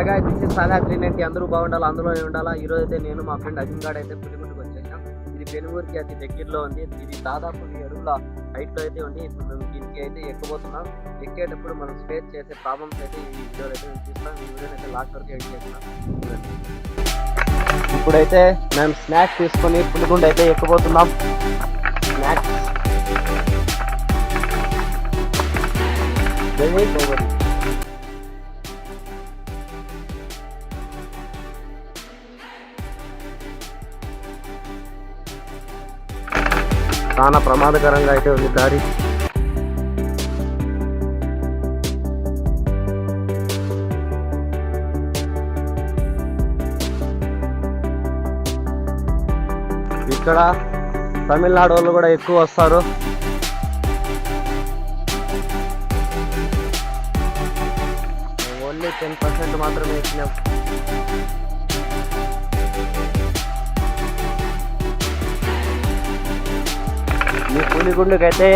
అలాగే this is సాదా three ninety అందరూ బాగుండాలి అందులోనే ఉండాలా? ఈరోజు అయితే నేను మా ఫ్రెండ్ అజిన్ గాడ్ అయితే పులిగుండుకు వచ్చేసాం. ఇది పెనుగూరుకి అతి దగ్గరలో ఉంది. ఇది దాదాపు ఎరువుల అడుగుల అయితే ఉంది. ఇప్పుడు మేము దీనికి అయితే ఎక్కబోతున్నాం ఎక్కేటప్పుడు మనం స్పేస్ చేసే ప్రాబ్లమ్స్ అయితే ఈ వీడియో అయితే మేము చూస్తున్నాం. ఈ వీడియోని అయితే లాస్ట్ వరకు ఎడిట్ చేస్తున్నాం. ఇప్పుడైతే మేము స్నాక్స్ తీసుకొని పులిగుండ అయితే ఎక్కబోతున్నాం స్నాక్స్ చాలా ప్రమాదకరంగా అయితే ఉంది దారి. ఇక్కడ తమిళనాడు వాళ్ళు కూడా ఎక్కువ వస్తారు. ఓన్లీ టెన్ పర్సెంట్ మాత్రమే ఇచ్చినాం. ఈ పులిగుండుకైతే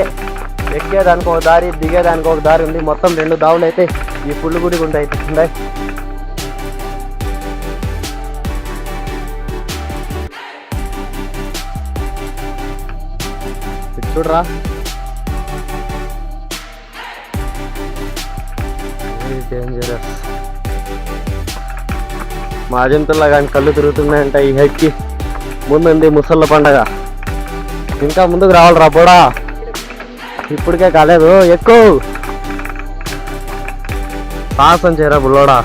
ఎక్కేదానికి ఒక దారి దిగేదానికి ఒక దారి ఉంది. మొత్తం రెండు దావులు అయితే ఈ పులిగుడి గుండు అయితే ఉన్నాయి. చూడరా? డేంజరస్ మా అజంతుల్లా కానీ కళ్ళు తిరుగుతున్నాయంట ఈ హైట్కి ముందుంది ముసళ్ళ పండగ. ఇంకా ముందుకు రావాలిరా బోడా ఇప్పటికే కాలేదు ఎక్కువ సాహసం చేయరా బుల్లోడా.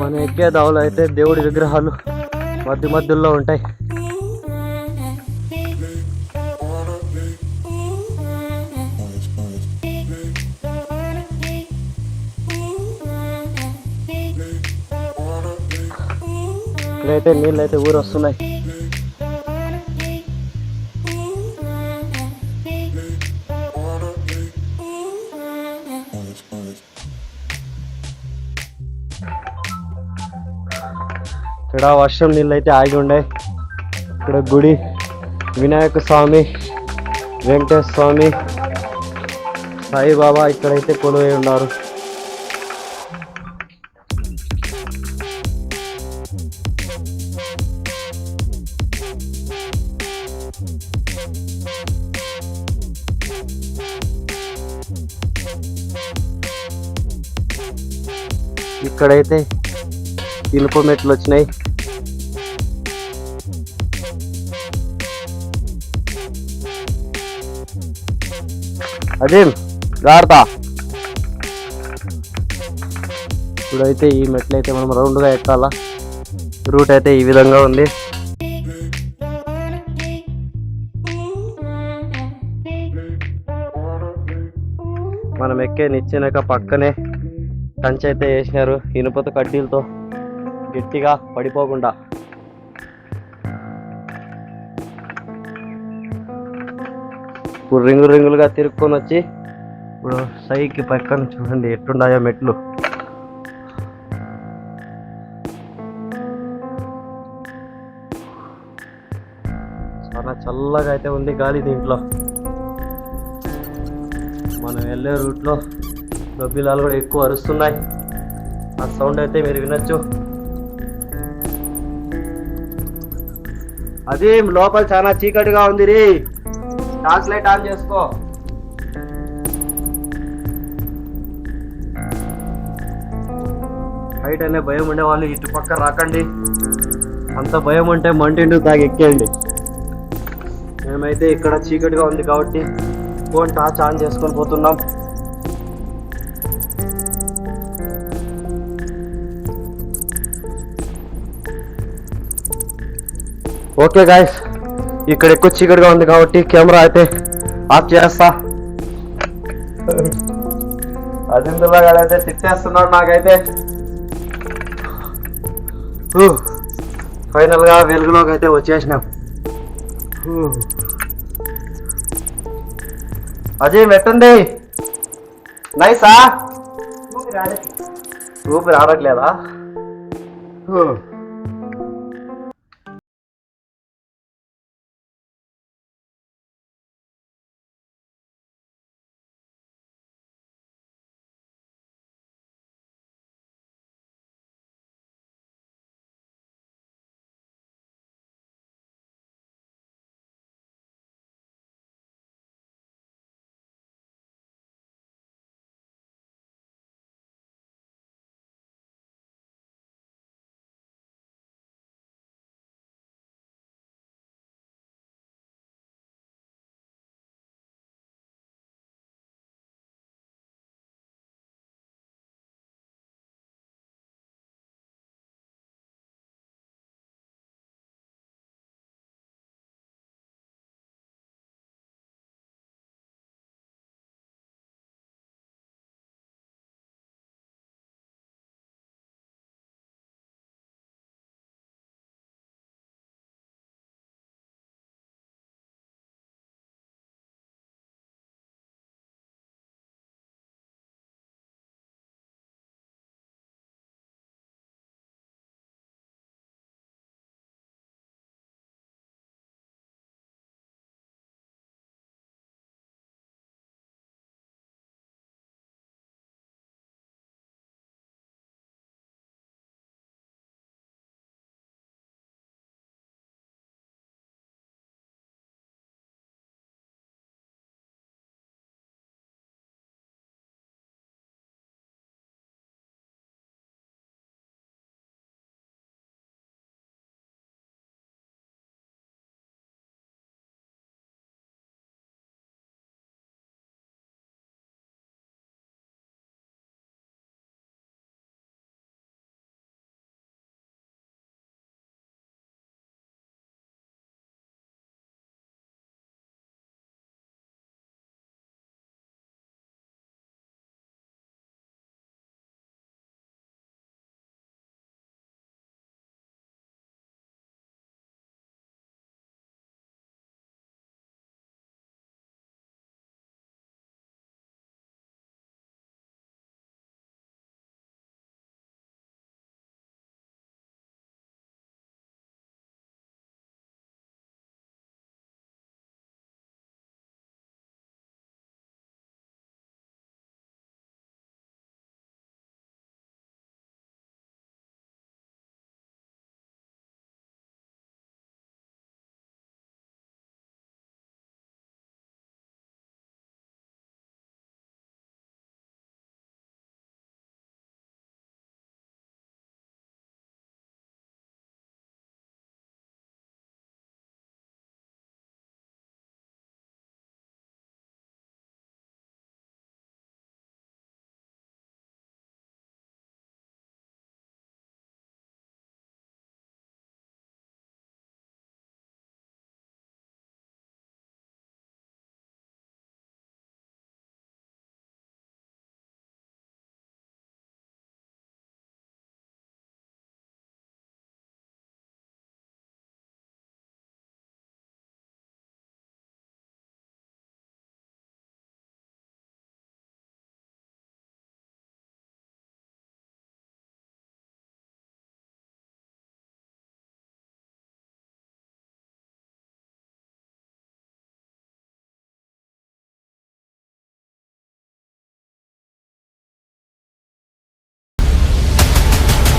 మన ఎక్కే దావులు అయితే దేవుడి విగ్రహాలు మధ్య మధ్యలో ఉంటాయి. ఇక్కడైతే నీళ్ళు అయితే ఊరు వస్తున్నాయి ఇక్కడ వర్షం నీళ్ళు అయితే ఆగి ఉండే. ఇక్కడ గుడి వినాయక స్వామి వెంకటేశ్వర స్వామి సాయిబాబా ఇక్కడైతే కొలువై ఉన్నారు. ఇక్కడైతే ఇనుప మెట్లు వచ్చినాయి. అదేం? జాగ్రత్త. ఇప్పుడైతే ఈ మెట్లు అయితే మనం రౌండ్గా ఎక్కాలా. రూట్ అయితే ఈ విధంగా ఉంది. మనం ఎక్కే నిచ్చినాక పక్కనే కంచె అయితే వేసినారు ఇనుపత కడ్డీలతో గట్టిగా పడిపోకుండా. ఇప్పుడు రింగులు రింగులుగా తిరుక్కొని వచ్చి ఇప్పుడు సైకి పక్కన చూడండి ఎట్టుండాయో మెట్లు. చాలా చల్లగా అయితే ఉంది గాలి దీంట్లో. మనం వెళ్ళే రూట్లో గబ్బిలాలు కూడా ఎక్కువ అరుస్తున్నాయి. ఆ సౌండ్ అయితే మీరు వినొచ్చు. అది లోపల చాలా చీకటిగా ఉంది రీ. టార్చ్ లైట్ ఆన్ చేసుకో. హైట్ అనే భయం ఉండేవాళ్ళు ఇటు పక్క రాకండి. అంత భయం ఉంటే మంటిండు తాగి ఎక్కేయండి. మేమైతే ఇక్కడ చీకటిగా ఉంది కాబట్టి ఫోన్ టార్చ్ ఆన్ చేసుకొని పోతున్నాం. ఓకే గాయస్ ఇక్కడ ఎక్కువ చీకటిగా ఉంది కాబట్టి కెమెరా అయితే ఆఫ్ చేస్తా. అదిందులో అయితే తిట్టేస్తున్నాడు నాకైతే. ఫైనల్గా వెలుగులోకి అయితే వచ్చేసినాం. అజయ్ పెట్టండి నైసా ఊపిరి ఆడట్లేదా.